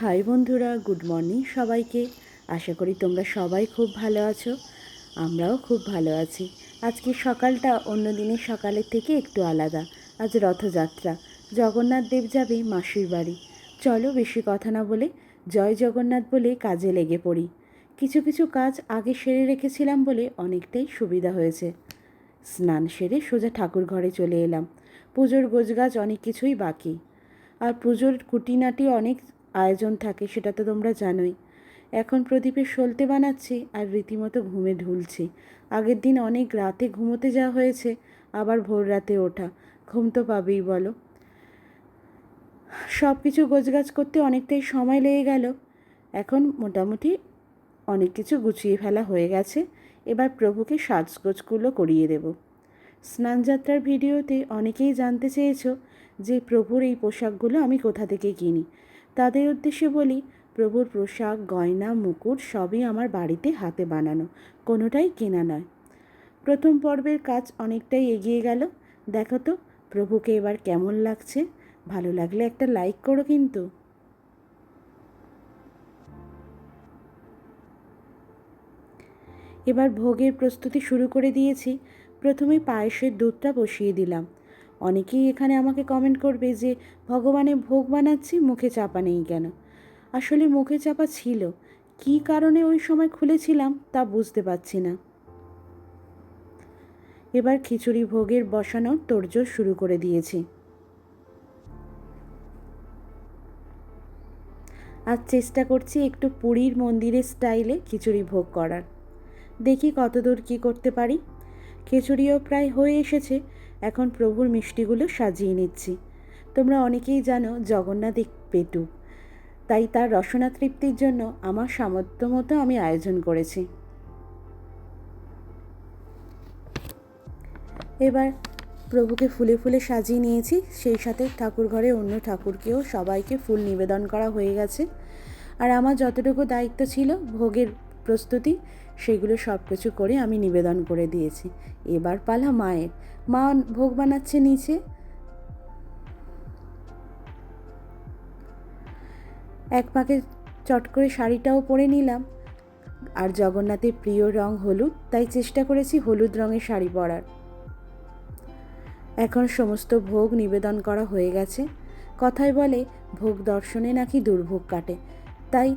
High বন্ধুরা, good morning সবাইকে। আশা করি তোমরা সবাই খুব ভালো আছো, আমরাও খুব ভালো আছি। আজকে সকালটা অন্য দিনের সকালের থেকে একটু আলাদা। আজ রথযাত্রা, জগন্নাথ দেব যাবে মাসির বাড়ি। চলো বেশি কথা না বলে জয় জগন্নাথ বলে কাজে লেগে পড়ি। কিছু কিছু কাজ আগে সেরে রেখেছিলাম বলে অনেকটাই সুবিধা হয়েছে। স্নান সেরে সোজা ঠাকুর ঘরে চলে এলাম। পুজোর গোছগাছ অনেক কিছুই বাকি। আর পুজোর খুঁটিনাটি অনেক আয়োজন থাকে, সেটা তো তোমরা জানোই। এখন প্রদীপে সলতে বানাচ্ছি আর রীতিমতো ঘুমে ঢুলছি। আগের দিন অনেক রাতে ঘুমোতে যাওয়া হয়েছে, আবার ভোর রাতে ওঠা। ঘুম তো পাবেই, বলো। সব কিছু গোছগাছ করতে অনেকটাই সময় লেগে গেল। এখন মোটামুটি অনেক কিছু গুছিয়ে ফেলা হয়ে গেছে। এবার প্রভুকে সাজগোজগুলো করিয়ে দেব। স্নানযাত্রার ভিডিওতে অনেকেই জানতে চেয়েছ যে প্রভুর এই পোশাকগুলো আমি কোথা থেকে কিনি। তাদের উদ্দেশ্যে বলি, প্রভুর পোশাক, গয়না, মুকুট সবই আমার বাড়িতে হাতে বানানো, কোনোটাই কেনা নয়। প্রথম পর্বের কাজ অনেকটাই এগিয়ে গেল। দেখো তো, প্রভুকে এবার কেমন লাগছে? ভালো লাগলে একটা লাইক করো কিন্তু। এবার ভোগের প্রস্তুতি শুরু করে দিয়েছি। প্রথমে পায়েসের দুধটা বসিয়ে দিলাম। অনেকেই এখানে আমাকে কমেন্ট করবে যে, ভগবানে ভোগ বানাচ্ছি, মুখে চাপা নেই কেন? আসলে মুখে চাপা ছিল। কী কারণে ওই সময় খুলেছিলাম তা বুঝতে পারছি না। এবার খিচুড়ি ভোগের বসানোর তোড়জোড় শুরু করে দিয়েছি। আজ চেষ্টা করছি একটু পুরীর মন্দিরের স্টাইলে খিচুড়ি ভোগ করার। দেখি কতদূর কী করতে পারি। খিচুড়িও প্রায় হয়ে এসেছে। এখন প্রভুর মিষ্টিগুলো সাজিয়ে নিচ্ছি। তোমরা অনেকেই জানো জগন্নাথ পেটু। তাই তার রসনা তৃপ্তির জন্য আমার সামর্থ্য মতো আমি আয়োজন করেছি। এবার প্রভুকে ফুলে ফুলে সাজিয়ে নিয়েছি। সেই সাথে ঠাকুর ঘরে অন্য ঠাকুরকেও সবাইকে ফুল নিবেদন করা হয়ে গেছে। আর আমার যতটুকু দায়িত্ব ছিল ভোগের প্রস্তুতি সেগুলো সব কিছু করে আমি নিবেদন করে দিয়েছি। এবার পালা মায়ের। মা ভোগ বানাচ্ছে নিচে। এক পাকে চট করে শাড়িটাও পরে নিলাম। আর জগন্নাথের প্রিয় রং হলুদ, তাই চেষ্টা করেছি হলুদ রঙের শাড়ি পরার। এখন সমস্ত ভোগ নিবেদন করা হয়ে গেছে। কথায় বলে, ভোগ দর্শনে নাকি দুর্ভোগ কাটে। তাই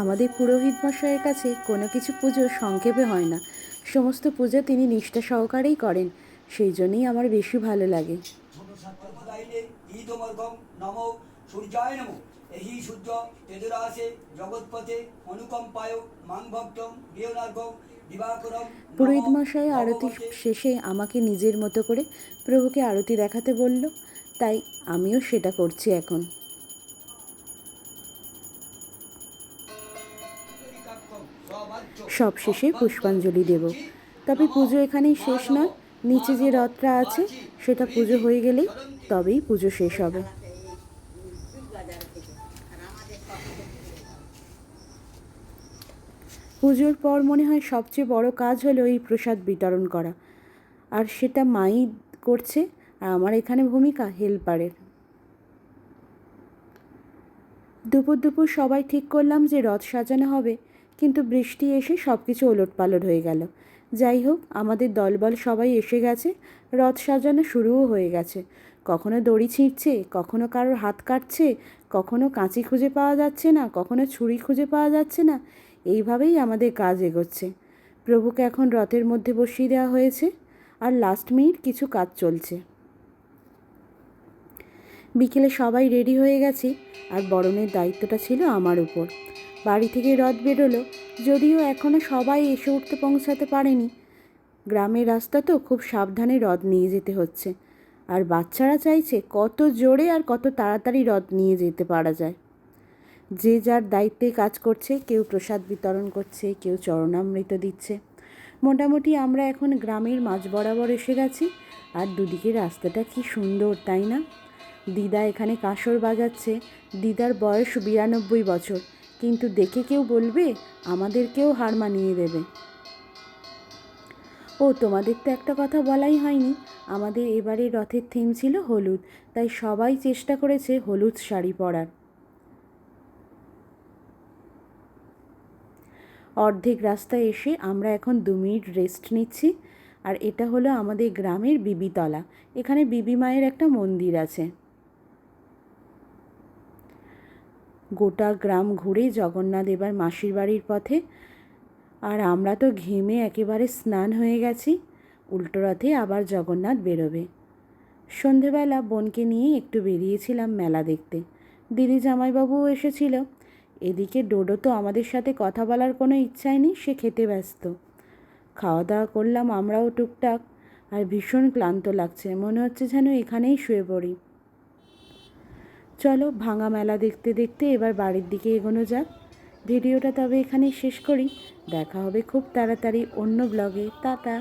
আমাদের পুরোহিত মশাইয়ের কাছে কোনো কিছু পুজো সংক্ষেপে হয় না। সমস্ত পুজো তিনি নিষ্ঠা সহকারেই করেন, সেই জন্যই আমার বেশি ভালো লাগে। এহি সূর্য জগৎপথে অনুকম্পায় মাং ভক্তম পুরোহিত মশাই আরতি শেষে আমাকে নিজের মতো করে প্রভুকে আরতি দেখাতে বলল, তাই আমিও সেটা করছি এখন। সব শেষে পুষ্পাঞ্জলি দেব। তবে পুজো এখানেই শেষ নয় নিচে যে রথটা আছে, সেটা পুজো হয়ে গেলেই তবেই পুজো শেষ হবে। পুজোর পর মনে হয় সবচেয়ে বড় কাজ হলো এই প্রসাদ বিতরণ করা। আর সেটা মাই করছে, আর আমার এখানে ভূমিকা হেল্পারের। দুপুর দুপুর সবাই ঠিক করলাম যে রথ সাজানো হবে। কিন্তু বৃষ্টি এসে সব কিছু ওলট পালট হয়ে গেল। যাই হোক, আমাদের দলবল সবাই এসে গেছে, রথ সাজানো শুরুও হয়ে গেছে। কখনো দড়ি ছিঁড়ছে, কখনো কারোর হাত কাটছে, কখনো কাঁচি খুঁজে পাওয়া যাচ্ছে না, কখনো ছুরি খুঁজে পাওয়া যাচ্ছে না, এইভাবেই আমাদের কাজ এগোচ্ছে। প্রভুকে এখন রথের মধ্যে বসিয়ে দেওয়া হয়েছে, আর লাস্ট মিনিট কিছু কাজ চলছে। বিকেলে সবাই রেডি হয়ে গেছি, আর বরণের দায়িত্বটা ছিল আমার উপর। বাড়ি থেকে রথ বেরোলো, যদিও এখনও সবাই এসে উঠতে পৌঁছাতে পারেনি। গ্রামের রাস্তা তো খুব সাবধানে রথ নিয়ে যেতে হচ্ছে। আর বাচ্চারা চাইছে কত জোরে আর কত তাড়াতাড়ি রথ নিয়ে যেতে পারা যায়। যে যার দায়িত্বে কাজ করছে, কেউ প্রসাদ বিতরণ করছে, কেউ চরণামৃত দিচ্ছে। মোটামুটি আমরা এখন গ্রামের মাঝ বরাবর এসে গেছি। আর দুদিকে রাস্তাটা কি সুন্দর, তাই না? দিদা এখানে কাঁসর বাজাচ্ছে। দিদার বয়স বিরানব্বই বছর। কিন্তু দেখে কেউ বলবে, আমাদেরকেও হার মানিয়ে দেবে। ও, তোমাদের তো একটা কথা বলাই হয়নি। আমাদের এবারে রথের থিম ছিল হলুদ, তাই সবাই চেষ্টা করেছে হলুদ শাড়ি পরার। অর্ধেক রাস্তায় এসে আমরা এখন দু মিনিট রেস্ট নিচ্ছি। আর এটা হলো আমাদের গ্রামের বিবিতলা। এখানে বিবি মায়ের একটা মন্দির আছে। গোটা গ্রাম ঘুরে জগন্নাথ এবার মাসির বাড়ির পথে। আর আমরা তো ঘেমে একেবারে স্নান হয়ে গেছি, উল্টো রথে আবার জগন্নাথ বেরোবে। সন্ধেবেলা বোনকে নিয়ে একটু বেরিয়েছিলাম মেলা দেখতে। দিদি জামাইবাবুও এসেছিল। এদিকে ডোডো তো আমাদের সাথে কথা বলার কোনো ইচ্ছাই নেই, সে খেতে ব্যস্ত। খাওয়া দাওয়া করলাম আমরাও টুকটাক, আর ভীষণ ক্লান্ত লাগছে। মনে হচ্ছে যেন এখানেই শুয়ে পড়ি। চলো ভাঙা মেলা দেখতে দেখতে এবার বাড়ির দিকে এগোনো যাক। ভিডিওটা তবে এখানেই শেষ করি। দেখা হবে খুব তাড়াতাড়ি অন্য ব্লগে টাটা।